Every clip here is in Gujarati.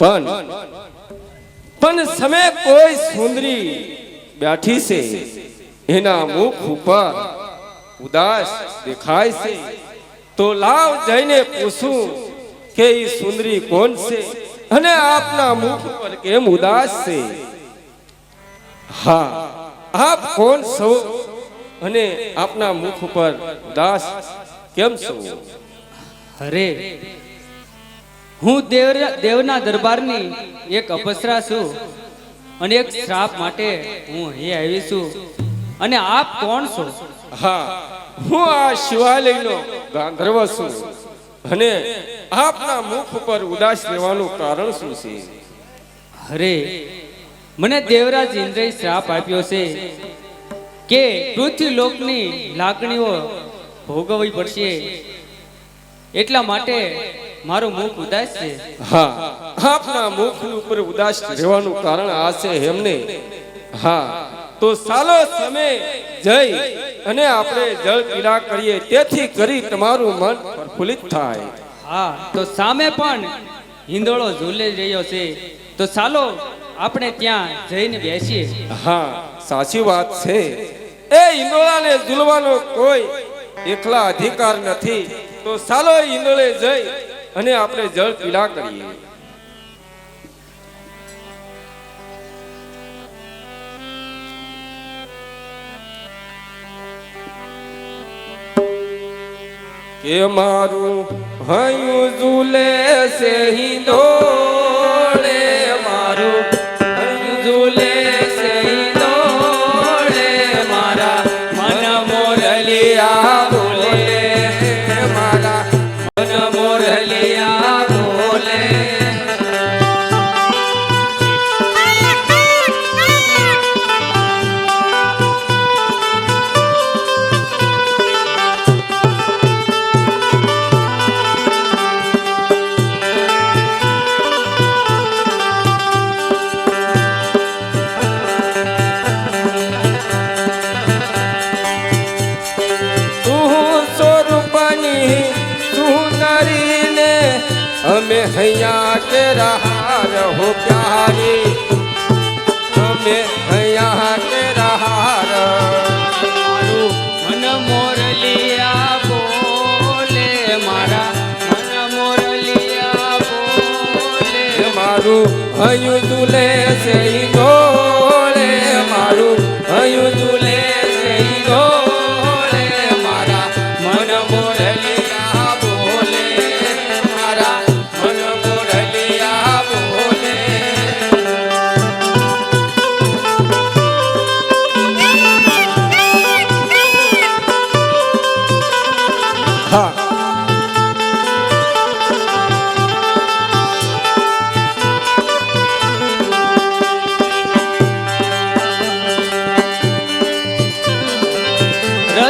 પણ પણ સમે કોઈ સુંદરી બેઠી છે, એના મુખ ઉપર ઉદાસ દેખાય છે. તો લાવ જઈને પૂછું કે એ સુંદરી કોણ છે અને આપના મુખ પર કેમ ઉદાસ છે? હા, આપ કોણ છો અને આપના મુખ ઉપર ઉદાસ કેમ છો? અરે હું દેવ દેવના દરબારની એક અપસરા છું અને એક શ્રાપ માટે હું અહીં આવી છું. અને આપ કોણ છો? હા હું આ શિવાલયનો ગાંધર્વ છું અને આપના મુખ ઉપર ઉદાસ રહેવાનું કારણ શું છે? અરે મને દેવરાજ ઇન્દ્રએ શ્રાપ આપ્યો છે કે પૃથ્વી લોકની લાગણીઓ ભોગવવી પડશે. એટલા માટે મારું મુખ ઉદાસ છે. હા આપના મુખ ઉપર ઉદાસ રહેવાનું કારણ આ છે એમને. હા તો સાલો તમે જઈ અને આપણે જળ પીડા કરીએ તેથી કરી તમારું મન પ્રફુલ્લિત થાય. હા તો સામે પણ હિંદોળો ઝૂલી રહ્યો છે. તો ચાલો આપણે ત્યાં જઈને બેસીએ. હા સાચી વાત છે. એ ઈંડોળાને ઝૂલવાનો કોઈ એકલા અધિકાર નથી. તો ચાલો એ જઈ અને આપણે જળ પીલા કરીએ. કે મારું હયું ઝૂલે છે દોડે મારું અમે के કે रहो હો हमें भैया के કે रहो मन मोर लिया बोले मारा मन मोर लिया बोले मारू તુલે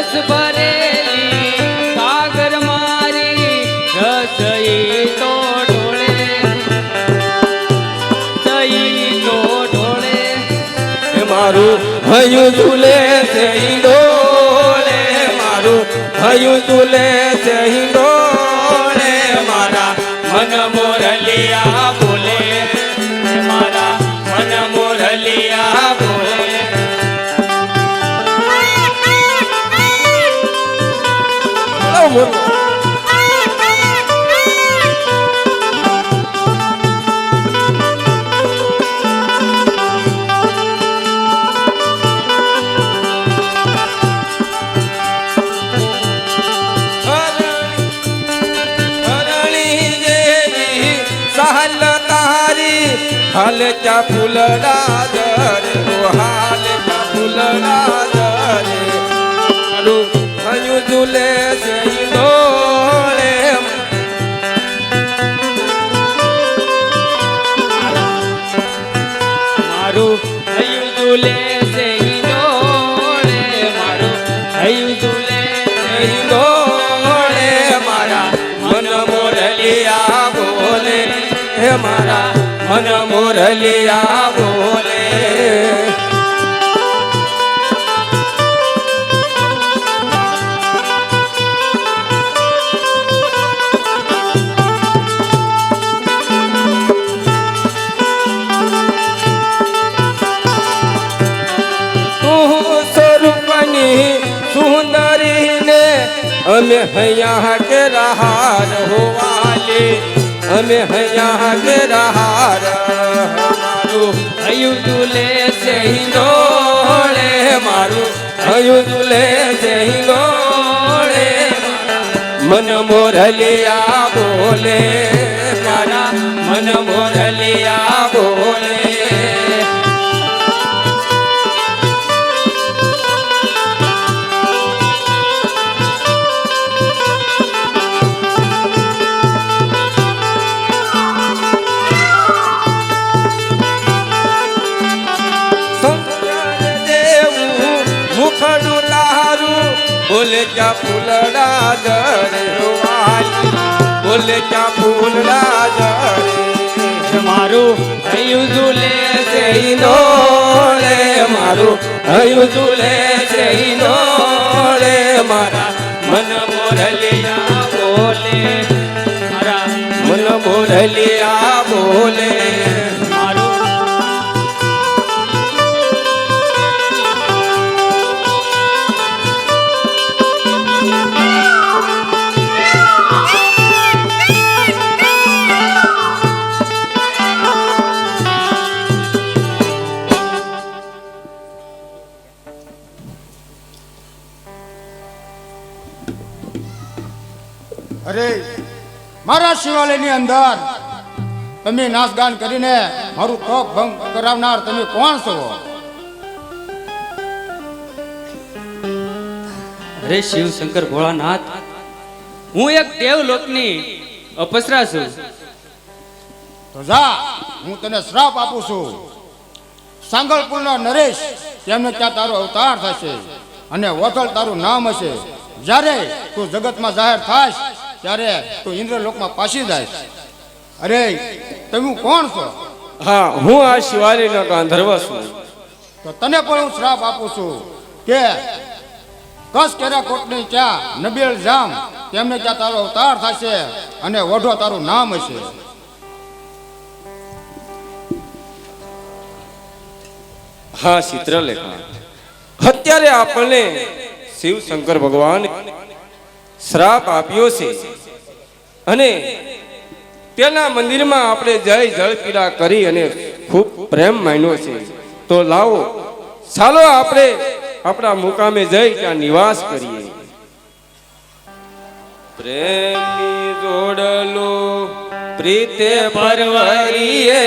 રસ ભરેલી, સાગર મારી રસ તો ઢોળે. સઈ તો ઢોળે. મારું હયું છે ઈ ડોળે મારું હયું છે ઈ ડોળે મારા મન મોરલિયા હાલ ચા ફૂલડા દરે હાલ ચા ફૂલડા દરે. મારું હયું ઝૂલે જઈ ડોળે મારું હૈયું ઝૂલે છે ડોળે મન મુરલિયા બોલે. સુંદરી ને અમે હૈયા હટ રહાર હોવાલી. અમે હયા કે રહાર. મારું હયું તુલે છે હિંદોળે મારું. હયું તુલે છે હિંદોળે મન મોરલિયા બોલે મારા. મન મોરલિયા બોલે ફૂલડા બોલે ક્યાં ફૂલડા જરે મારું હયું તુલે છે ઈનોળે મારું હયું ઝૂલે છે ઈનોળે મારા મન મોરલિયા બોલે. મારા મન મોરલિયા બોલે. મારા શિવાલયની અંદર તમે નાચગાન કરીને મારું તપ ભંગ કરાવનાર તમે કોણ છો? અરે શિવ શંકર ભોળાનાથ હું એક દેવલોકની અપસરા છું. તો જા હું તને શ્રાપ આપું છું. સાંગલપુરના નરેશ તેમને ત્યાં તારો અવતાર થશે અને વથલ તારું નામ હશે. જ્યારે તું જગતમાં જાહેર થાશ ત્યારે તું ઇન્દ્રલોકમાં પાછી જાય અરે તમે કોણ છો? હા હું આ શિવાલયનો ગાંધર્વ છું. તો તને પણ હું શ્રાપ આપું છું કે કસ કેરા કોટની ચા નબેલ જામ તેમને ત્યાં તારો અવતાર થશે અને વઢો તારું નામ હશે. હા ચિત્રલેખા અત્યારે આપણને શિવ શંકર ભગવાન શ્રાપ આપ્યો છે. અને તેના મંદિરમાં આપણે જય જળ પીડા કરી અને ખૂબ પ્રેમ માન્યો છે. તો લાવો, ચાલો આપણે આપણા મુકામે જઈ ત્યાં નિવાસ કરીએ. પ્રેમી જોડલો પ્રીતે પરવરીએ.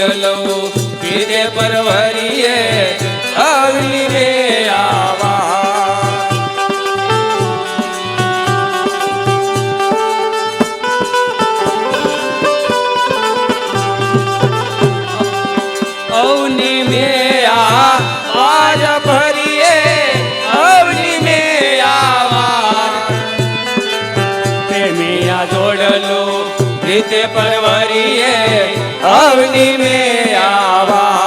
પ્રેમી પીરે પરવરીએ અવની રે આવા. અવની મેયા આજ ભરીએ અવની મેયા પ્રેમિયા જોડલો રીતે પરવરીએ અવની આવા.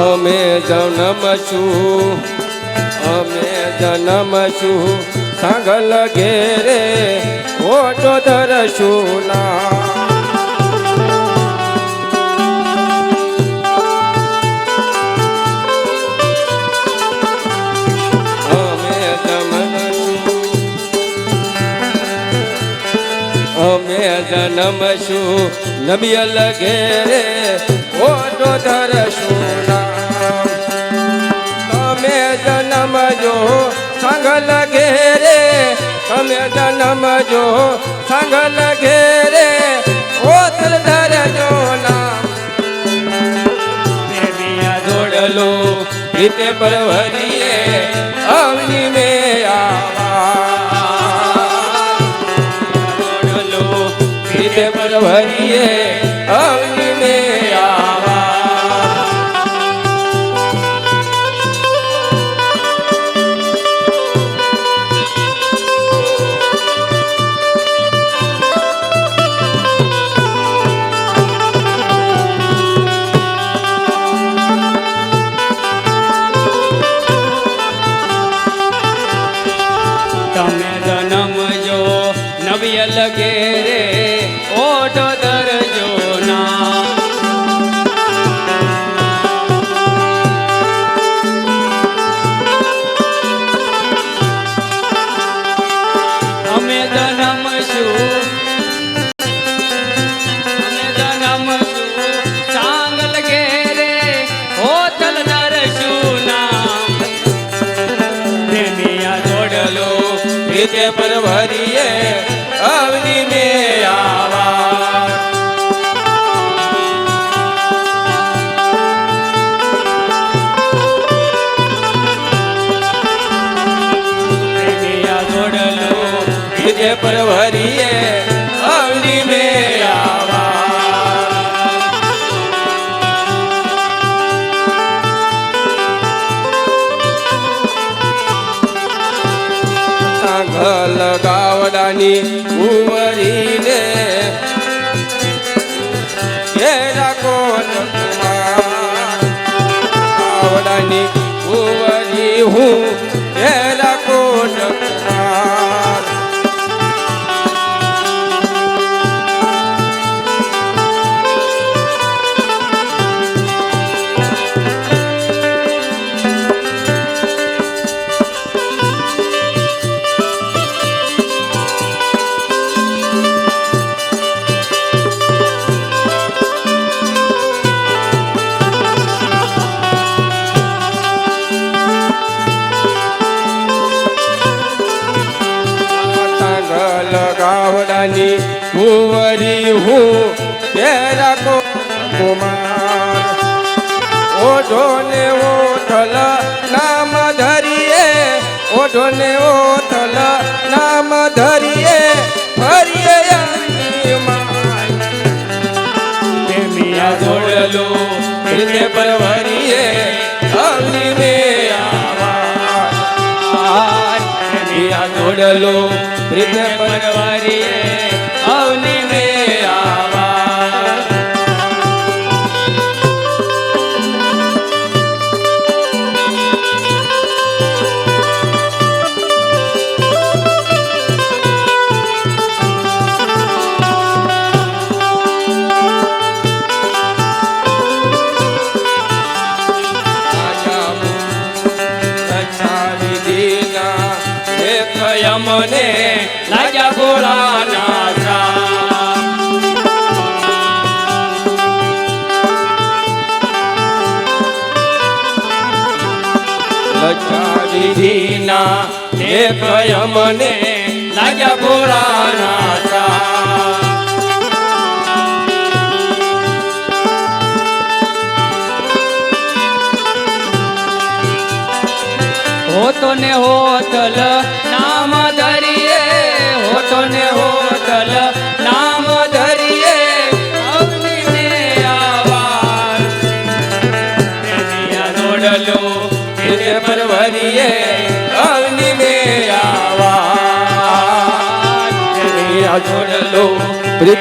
અમે જન્મ છું. અમે જન્મ છું, સાગલ ઘેરે, ઓટો ધરશું ના. અમે જન્મ છું, અમે જન્મ નબિયલ ઘેરે, ઓટો ધરશું નામ જો સંગલ ઘેરે ઓતલ ધરજો નામ જોડલો રીતે પરવરીએ, અવની મે આવા. જોડલો રીતે પરવરીએ, અવની અમે જન્મજો નવી લગે રીતે પરવરીએ ஞானி உம ગાવડાની કુંવરી હું તેરા કો કુમાર ઓઢો ને ઓઠલ નામ ધરીએ ઓઢો ને ઓઠલ નામ ધરીએ ફરીએ માય. જોડલો રીતે પરવરીએ અવની પ્રેમિયા જોડલો રીતે પર મને લાગ્યા ભોળાના શ્રાપ. લચાવીના એક મને લાગ્યા ભોળાના હોતો ને હોતલ નામ